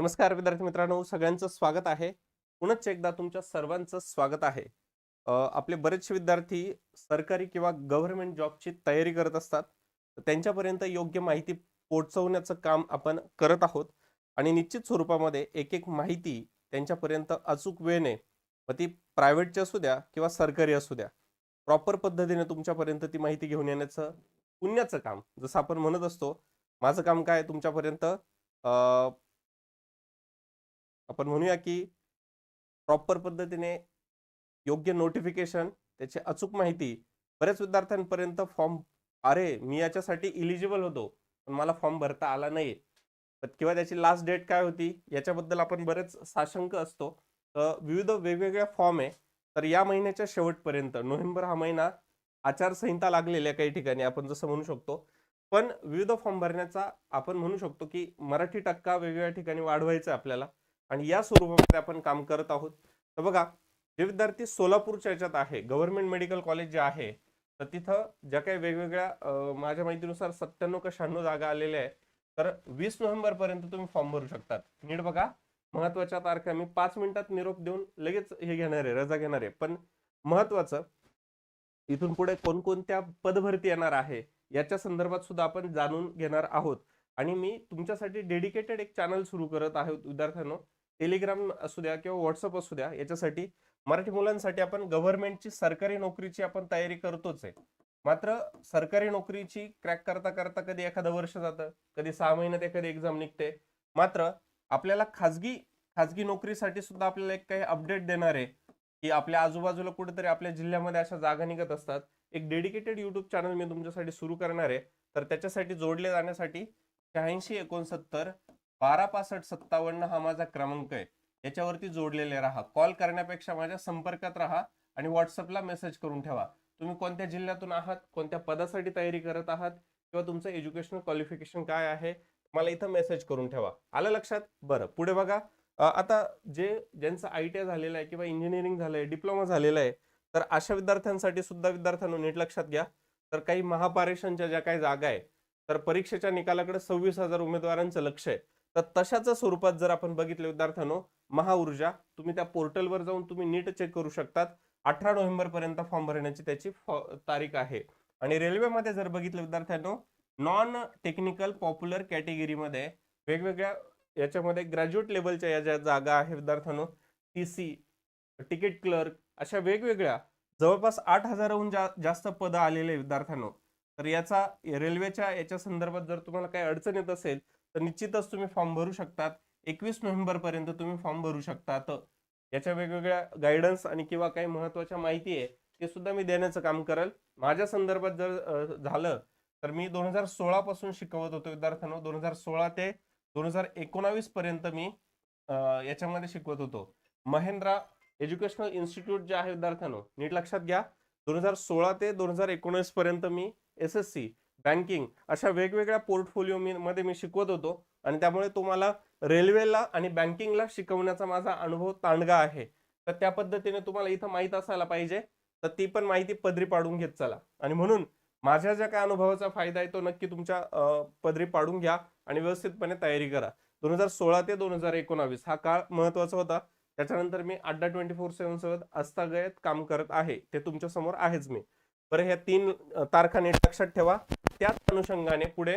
नमस्कार विद्यार्थी मित्रांनो सगळ्यांचं स्वागत आहे. पुनच एकदा तुमच्या सर्वांचं स्वागत आहे. आपले बरेचसे विद्यार्थी सरकारी किंवा गव्हर्नमेंट जॉबची तयारी करत असतात. त्यांच्यापर्यंत योग्य माहिती पोहोचवण्याचं काम आपण करत आहोत. आणि निश्चित स्वरूपामध्ये एक एक माहिती त्यांच्यापर्यंत अचूक वेळेने मग ती प्रायव्हेटची असू द्या किंवा सरकारी असू द्या प्रॉपर पद्धतीने तुमच्यापर्यंत ती माहिती घेऊन येण्याचं पुण्याचं काम. जसं आपण म्हणत असतो माझं काम काय आहे तुमच्यापर्यंत आपण म्हणूया की प्रॉपर पद्धतीने योग्य नोटिफिकेशन त्याची अचूक माहिती बऱ्याच विद्यार्थ्यांपर्यंत फॉर्म अरे मी याच्यासाठी इलिजिबल होतो पण मला फॉर्म भरता आला नाही किंवा त्याची लास्ट डेट काय होती याच्याबद्दल आपण बरेच साशंक असतो. तर विविध वेगवेगळ्या फॉर्म आहे. तर या महिन्याच्या शेवटपर्यंत नोव्हेंबर हा महिना आचारसंहिता लागलेल्या काही ठिकाणी आपण जसं म्हणू शकतो. पण विविध फॉर्म भरण्याचा आपण म्हणू शकतो की मराठी टक्का वेगवेगळ्या ठिकाणी वाढवायचा आहे आपल्याला. आणि या स्वरूपामध्ये आपण काम करत आहोत. तर बघा जे विद्यार्थी सोलापूरच्या याच्यात आहे गव्हर्नमेंट मेडिकल कॉलेज जे आहे तर तिथं ज्या काही वेगवेगळ्या माझ्या माहितीनुसार सत्त्याण्णव का शहाण्णव जागा आलेल्या आहे तर वीस नोव्हेंबर पर्यंत तुम्ही फॉर्म भरू शकतात. नीट बघा महत्त्वाच्या तारखा मी पाच मिनिटात निरोप देऊन लगेच हे घेणार आहे रजा घेणार आहे. पण महत्वाचं इथून पुढे कोणकोणत्या पदभरती येणार आहे याच्या संदर्भात सुद्धा आपण जाणून घेणार आहोत. आणि मी तुमच्यासाठी डेडिकेटेड एक चॅनल सुरू करत आहे विद्यार्थ्यांनो. टेलिग्राम असू द्या किंवा व्हॉट्सअप असू द्या याच्यासाठी मराठी मुलांसाठी आपण गव्हर्नमेंटची सरकारी नोकरीची आपण तयारी करतोच आहे. मात्र सरकारी नोकरीची क्रॅक करता करता कधी एखादं वर्ष जातं कधी सहा महिन्यात एखादी एक्झाम निघते. मात्र आपल्याला खाजगी खाजगी नोकरीसाठी सुद्धा आपल्याला एक काही अपडेट देणार आहे की आपल्या आजूबाजूला कुठेतरी आपल्या जिल्ह्यामध्ये अशा जागा निघत असतात. एक डेडिकेटेड युट्यूब चॅनल मी तुमच्यासाठी सुरू करणार आहे. तर त्याच्यासाठी जोडले जाण्यासाठी शहाऐंशी एकोणसत्तर बारा पासष्ट सत्तावन्न हा माझा क्रमांक आहे. याच्यावरती जोडलेले राहा. कॉल करण्यापेक्षा माझ्या संपर्कात राहा आणि व्हॉट्सअपला मेसेज करून ठेवा. तुम्ही कोणत्या जिल्ह्यातून आहात कोणत्या पदासाठी तयारी करत आहात किंवा तुमचं एज्युकेशनल क्वालिफिकेशन काय आहे मला इथं मेसेज करून ठेवा. आलं लक्षात? बरं पुढे बघा. आता जे ज्यांचं आय टी आय झालेलं आहे किंवा इंजिनिअरिंग झालंय डिप्लोमा झालेला आहे तर अशा विद्यार्थ्यांसाठी सुद्धा विद्यार्थ्यांनो नीट लक्षात घ्या. तर काही महापारेषणच्या ज्या काही जागा आहे तर परीक्षेच्या निकालाकडे सव्वीस हजार उमेदवारांचं लक्ष आहे. तर तशाच स्वरूपात जर आपण बघितले विद्यार्थ्यांनो महाऊर्जा तुम्ही त्या पोर्टलवर जाऊन तुम्ही नीट चेक करू शकतात. अठरा नोव्हेंबर पर्यंत फॉर्म भरण्याची त्याची फॉ- तारीख आहे. आणि रेल्वेमध्ये जर बघितलं विद्यार्थ्यांनो नॉन टेक्निकल पॉप्युलर कॅटेगरीमध्ये वेगवेगळ्या याच्यामध्ये ग्रॅज्युएट लेवलच्या या ज्या जागा आहे विद्यार्थ्यांनो टी सी तिकीट क्लर्क अशा वेगवेगळ्या जवळपास आठ हजाराहून जा जास्त पदं आलेले विद्यार्थ्यांनो तर याचा रेल्वेच्या याच्या संदर्भात जर तुम्हाला काही अडचण येत असेल तर निश्चितच तुम्ही फॉर्म भरू शकतात. एकवीस नोव्हेंबरपर्यंत तुम्ही फॉर्म भरू शकतात याच्या वेगवेगळ्या गायडन्स आणि किंवा काही महत्त्वाच्या माहिती आहे ते सुद्धा मी देण्याचं काम करेल. माझ्या संदर्भात जर झालं तर मी दोन हजार सोळापासून शिकवत होतो विद्यार्थ्यांना. दोन हजार सोळा ते दोन हजार एकोणावीसपर्यंत मी याच्यामध्ये शिकवत होतो. महेंद्रा एज्युकेशनल इन्स्टिट्यूट जे आहे विद्यार्थ्यांनो नीट लक्षात घ्या. दोन हजार सोळा ते दोन हजार एकोणीसपर्यंत मी एस एस सी बँकिंग अशा वेगवेगळ्या पोर्टफोलिओ मी मध्ये मी शिकवत होतो. आणि त्यामुळे तुम्हाला रेल्वेला आणि बँकिंगला शिकवण्याचा माझा अनुभव तांडगा आहे. तर त्या पद्धतीने तुम्हाला इथं माहीत असायला पाहिजे. तर ती पण माहिती पदरी पाडून घेत चला. आणि म्हणून माझ्या ज्या काय अनुभवाचा फायदा आहे तो नक्की तुमच्या पदरी पाडून घ्या आणि व्यवस्थितपणे तयारी करा. दोन हजार सोळा ते दोन हजार एकोणावीस हा काळ महत्त्वाचा होता. त्याच्यानंतर मी अड्डा ट्वेंटी फोर सेव्हन सोबत अस्तागयत काम करत आहे. ते तुमच्यासमोर आहेच मी. बरं ह्या तीन तारखा नीट लक्षात ठेवा. त्याच अनुषंगाने पुढे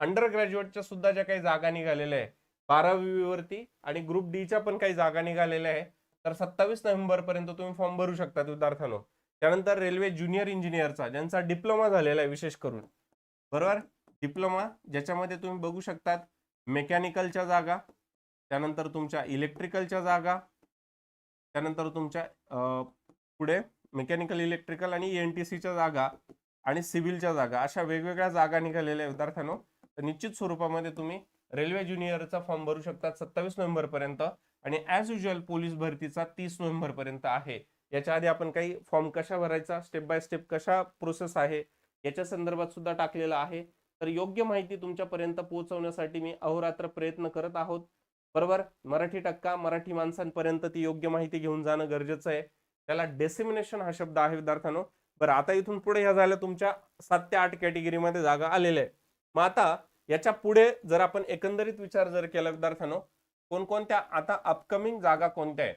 अंडर ग्रॅज्युएटच्या सुद्धा ज्या काही जागा निघालेल्या आहे बारावी वरती आणि ग्रुप डीच्या पण काही जागा निघालेल्या आहे तर सत्तावीस नोव्हेंबर पर्यंत तुम्ही फॉर्म भरू शकता विद्यार्थ्यांनो. त्यानंतर रेल्वे ज्युनियर इंजिनियरचा ज्यांचा डिप्लोमा झालेला आहे विशेष करून. बरोबर? डिप्लोमा ज्याच्यामध्ये तुम्ही बघू शकतात मेकॅनिकलच्या जागा त्यानंतर तुमच्या इलेक्ट्रिकलच्या जागा त्यानंतर तुमच्यापुढे मेकॅनिकल इलेक्ट्रिकल आणि एन टी सीच्या जागा. आणि सिव्हिलच्या जागा. अशा वेगवेगळ्या जागा निघालेल्या विद्यार्थ्यांनो तर निश्चित स्वरूपामध्ये तुम्ही रेल्वे ज्युनियरचा फॉर्म भरू शकता सत्तावीस नोव्हेंबर पर्यंत आणि ॲज युजल पोलीस भरतीचा तीस नोव्हेंबर पर्यंत आहे. याच्या आधी आपण काही फॉर्म कशा भरायचा स्टेप बाय स्टेप कशा प्रोसेस आहे याच्या संदर्भात सुद्धा टाकलेला आहे. तर योग्य माहिती तुमच्यापर्यंत पोहोचवण्यासाठी मी अहोरात्र प्रयत्न करत आहोत. बरोबर? मराठी टक्का मराठी माणसांपर्यंत ती योग्य माहिती घेऊन जाणं गरजेचं आहे. त्याला डेसिमिनेशन हा शब्द आहे विद्यार्थ्यांनो. बरं आता इथून पुढे ह्या झाल्या तुमच्या सात ते आठ कॅटेगरीमध्ये जागा आलेल्या आहे मग आता याच्यापुढे जर आपण एकंदरीत विचार जर केला विद्यार्थ्यांनो कोणकोणत्या आता अपकमिंग जागा कोणत्या आहे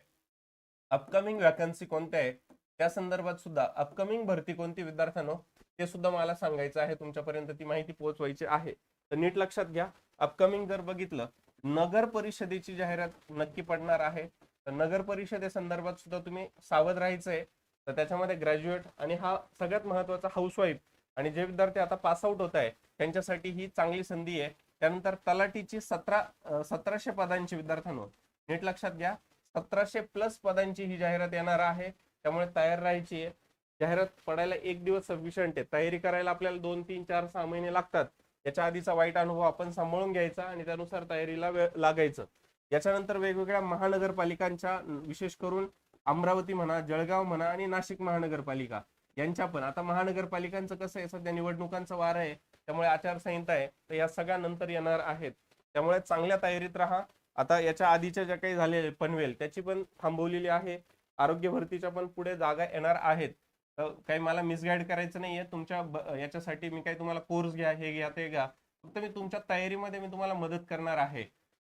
अपकमिंग वॅकन्सी कोणत्या आहे त्या संदर्भात सुद्धा अपकमिंग भरती कोणती विद्यार्थ्यांनो ते सुद्धा मला सांगायचं आहे. तुमच्यापर्यंत ती माहिती पोहोचवायची आहे. तर नीट लक्षात घ्या अपकमिंग जर बघितलं नगर परिषदेची जाहिरात नक्की पडणार आहे. तर नगर परिषदे संदर्भात सुद्धा तुम्ही सावध राहायचंय. तर त्याच्यामध्ये ग्रॅज्युएट आणि हा सगळ्यात महत्त्वाचा हाऊसवाईफ आणि जे विद्यार्थी आता पास आउट होत आहे त्यांच्यासाठी ही चांगली संधी आहे. त्यानंतर तलाठीची सतरा सतराशे पदांची विद्यार्थ्यांवर नीट लक्षात घ्या. सतराशे प्लस पदांची ही जाहिरात येणार आहे. त्यामुळे तयार राहायची आहे. जाहिरात पडायला एक दिवस सफिशियंट आहे. तयारी करायला आपल्याला दोन तीन चार सहा महिने लागतात. याच्या आधीचा वाईट अनुभव आपण सांभाळून घ्यायचा आणि त्यानुसार तयारीला वेळ लागायचं. याच्यानंतर वेगवेगळ्या महानगरपालिकांच्या विशेष करून अमरावती म्हणा जळगाव म्हणा आणि नाशिक महानगरपालिका यांच्या पण. आता महानगरपालिकांचं कसं आहे सध्या निवडणुकांचं वार आहे त्यामुळे आचारसंहिता आहे तर या सगळ्या नंतर येणार आहेत. त्यामुळे चांगल्या तयारीत राहा. आता याच्या आधीच्या ज्या काही झाले पनवेल त्याची पण थांबवलेली आहे. आरोग्य भरतीच्या पण पुढे जागा येणार आहेत. तर काही मला मिसगाईड करायचं नाहीये. तुमच्या याच्यासाठी मी काही तुम्हाला कोर्स घ्या हे घ्या ते घ्या. फक्त मी तुमच्या तयारीमध्ये मी तुम्हाला मदत करणार आहे.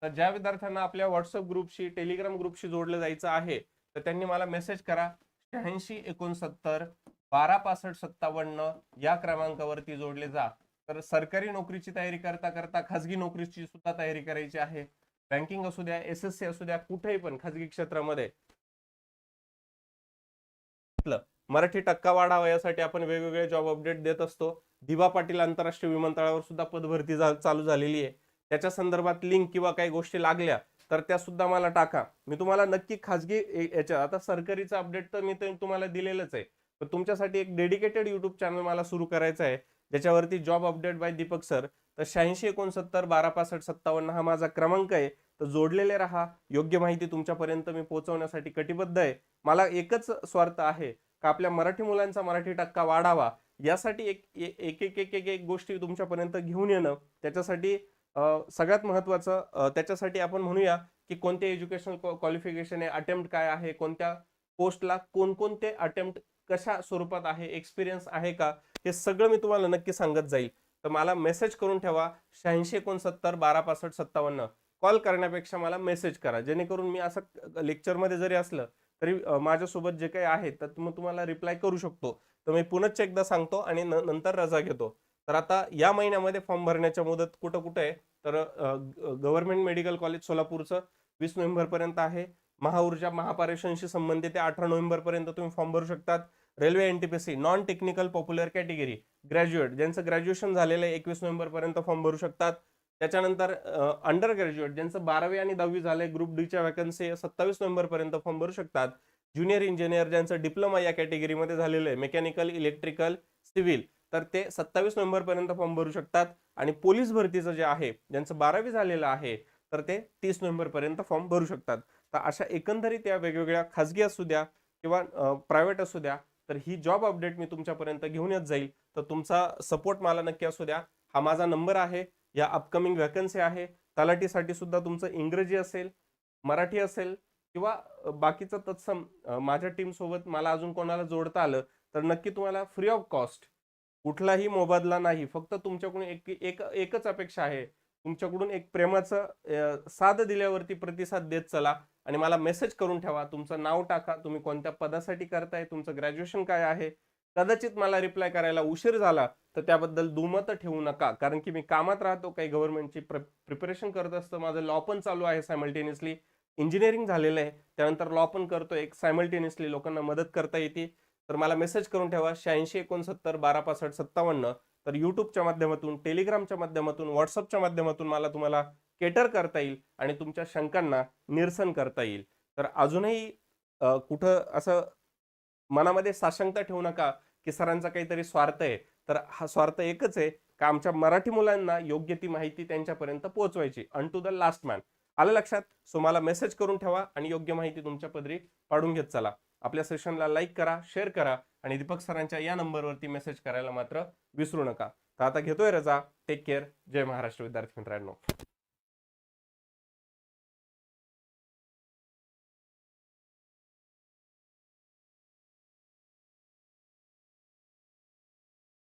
तर ज्या विद्यार्थ्यांना आपल्या व्हॉट्सअप ग्रुपशी टेलिग्राम ग्रुपशी जोडलं जायचं आहे तर त्यांनी मला मेसेज करा. शहाऐंशी एकोणसत्तर बारा पासष्ट सत्तावन्न या क्रमांकावरती जोडले जा. तर सरकारी नोकरीची तयारी करता करता खाजगी नोकरीची सुद्धा तयारी करायची आहे. बँकिंग असू द्या एस एस सी असू द्या कुठेही पण खाजगी क्षेत्रामध्ये. मराठी टक्का वाढावा यासाठी आपण वेगवेगळे जॉब अपडेट देत असतो. दिवा पाटील आंतरराष्ट्रीय विमानतळावर सुद्धा पदभरती चालू झालेली आहे. त्याच्या संदर्भात लिंक किंवा काही गोष्टी लागल्या तर त्या सुद्धा मला टाका. मी तुम्हाला नक्की खाजगी ए- याच्या आता सरकारीचं अपडेट तर मी तुम्हाला दिलेलंच आहे. पण तुमच्यासाठी एक डेडिकेटेड युट्यूब चॅनल मला सुरू करायचं आहे. ज्याच्यावरती job update by Deepak sir तर शहाऐंशी एकोणसत्तर बारा पासष्ट सत्तावन्न हा माझा क्रमांक आहे. तर जोडलेले राहा. योग्य माहिती तुमच्यापर्यंत मी पोहोचवण्यासाठी कटिबद्ध आहे. मला एकच स्वार्थ आहे का आपल्या मराठी मुलांचा मराठी टक्का वाढावा. यासाठी एक ए- एक एक एक एक एक गोष्टी तुमच्यापर्यंत घेऊन येणं. त्याच्यासाठी सगळ्यात महत्वाचं त्याच्यासाठी आपण म्हणूया की कोणते एज्युकेशनल क्वालिफिकेशन आहे अटेम्प्ट काय आहे कोणत्या पोस्टला कोणकोणते अटेम्प्ट कशा स्वरूपात आहे एक्सपिरियन्स आहे का हे सगळं मी तुम्हाला नक्की सांगत जाईल. तर मला मेसेज करून ठेवा शहाऐंशी एकोणसत्तर बारा पासष्ट सत्तावन्न. कॉल करण्यापेक्षा मला मेसेज करा जेणेकरून मी असं लेक्चरमध्ये जरी असलं तरी माझ्यासोबत जे काही आहे तर मग तुम्हाला रिप्लाय करू शकतो. तर मी पुनश्च एकदा सांगतो आणि न- नंतर रजा घेतो. तर आता या महिन्यामध्ये फॉर्म भरण्याच्या मुदत कुठं कुठं आहे? तर गव्हर्नमेंट मेडिकल कॉलेज सोलापूरचं वीस नोव्हेंबरपर्यंत आहे. महाऊर्जा महापारेषणशी संबंधित ते अठरा नोव्हेंबरपर्यंत तुम्ही फॉर्म भरू शकतात. Railway N T P C non technical popular category graduate ज्यांचं ग्रॅज्युएशन झालेलं आहे एकवीस नोव्हेंबरपर्यंत फॉर्म भरू शकतात. त्याच्यानंतर अंडर ग्रॅज्युएट ज्यांचं बारावी आणि दहावी झाले ग्रुप डीच्या वॅकन्सी सत्तावीस नोव्हेंबरपर्यंत फॉर्म भरू शकतात. ज्युनियर इंजिनियर ज्यांचं डिप्लोमा या कॅटेगरीमध्ये झालेलं आहे मेकॅनिकल इलेक्ट्रिकल सिव्हिल तर ते सत्तावीस नोव्हेंबरपर्यंत फॉर्म भरू शकतात. आणि पोलीस भरतीचं जे आहे ज्यांचं बारावी झालेलं आहे तर ते तीस नोव्हेंबरपर्यंत फॉर्म भरू शकतात. तर अशा एकंदरीत या वेगवेगळ्या खाजगी असू द्या किंवा प्रायव्हेट असू द्या तर ही जॉब अपडेट मी तुमच्यापर्यंत घेऊन येत जाईल. तर तुमचा सपोर्ट मला नक्की असू द्या. हा माझा नंबर आहे. या अपकमिंग वॅकन्सी आहे. तलाठीसाठी सुद्धा तुमचं इंग्रजी असेल मराठी असेल किंवा बाकीचं तत्सम माझ्या टीमसोबत मला अजून कोणाला जोडता आलं तर नक्की तुम्हाला फ्री ऑफ कॉस्ट कुठलाही मोबदला नाही. फक्त तुमच्याकडून एक एक एकच अपेक्षा आहे. तुमच्याकडून एक प्रेमाचं अ, साथ दिल्यावरती प्रतिसाद देत चला आणि मला मेसेज करून ठेवा. तुमचं नाव टाका. तुम्ही कोणत्या पदासाठी करताय? तुमचं ग्रॅज्युएशन काय आहे? कदाचित मला रिप्लाय करायला उशीर झाला तर त्याबद्दल दुमत ठेवू नका. कारण की मी कामात राहतो काही गव्हर्नमेंटची प्रिपरेशन करत असतं. माझं लॉ पण चालू आहे सायमल्टेनियसली. इंजिनिअरिंग झालेलं आहे. त्यानंतर लॉ पण करतो एक. सायमल्टेनियसली लोकांना मदत करता येते. तर मला मेसेज करून ठेवा. शहाऐंशी एकोणसत्तर बारा पासष्ट सत्तावन्न. तर यूट्यूबच्या माध्यमातून टेलिग्रामच्या माध्यमातून व्हॉट्सअपच्या माध्यमातून मला तुम्हाला केटर करता येईल आणि तुमच्या शंकांना निरसन करता येईल. तर अजूनही कुठं असं मनामध्ये साशंकता ठेवू नका की सरांचा काहीतरी स्वार्थ आहे. तर हा स्वार्थ एकच आहे का आमच्या मराठी मुलांना योग्य ती माहिती त्यांच्यापर्यंत पोहोचवायची. Unto the last man आलं लक्षात? सो मला मेसेज करून ठेवा आणि योग्य माहिती तुमच्या पदरी पाडून घेत चला. आपल्या सेशनला लाईक करा शेअर करा आणि दीपक सरांच्या या नंबरवरती मेसेज करायला मात्र विसरू नका. तर आता घेतोय रजा. टेक केअर जय महाराष्ट्र विद्यार्थी मित्रांनो.